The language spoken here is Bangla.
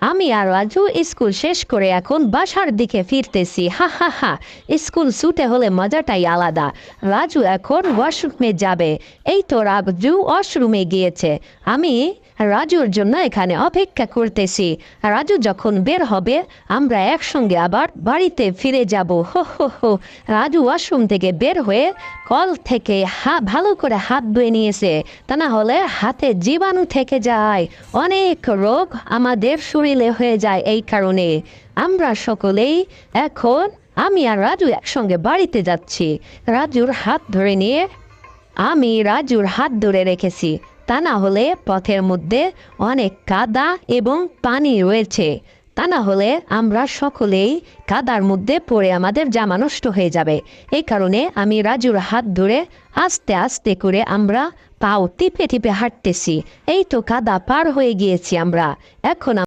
আমি আর রাজু স্কুল শেষ করে এখন বাসার দিকে ফিরতেছি। হা হা হা। স্কুল ছুটে হলে মজাটাই আলাদা। রাজু এখন ওয়াশরুমে যাবে। এই তো রাজু ওয়াশরুমে গিয়েছে। আমি রাজুর জন্য এখানে অপেক্ষা করতেছি। রাজু যখন বের হবে, আমরা একসঙ্গে আবার বাড়িতে ফিরে যাব। হো হো হো। রাজু ওয়াশরুম থেকে বের হয়ে কল থেকে হা, ভালো করে হাত ধুয়ে নিয়েছে। তা না হলে হাতে জীবাণু থেকে যায়। অনেক রোগ আমাদের শরীরে হয়ে যায় এই কারণে। আমরা সকলেই এখন, আমি আর রাজু একসঙ্গে বাড়িতে যাচ্ছি। রাজুর হাত ধরে নিয়ে, আমি রাজুর হাত ধরে রেখেছি। তা না হলে পথের মধ্যে অনেক কাদা এবং পানি রয়েছে। তা না হলে আমরা সকলেই কাদার মধ্যে পড়ে আমাদের জামা নষ্ট হয়ে যাবে। এই কারণে আমি রাজুর হাত ধরে আস্তে আস্তে করে আমরা পাও টিপে টিপে হাঁটতেছি। এই তো কাদা পার হয়ে গিয়েছি আমরা। এখন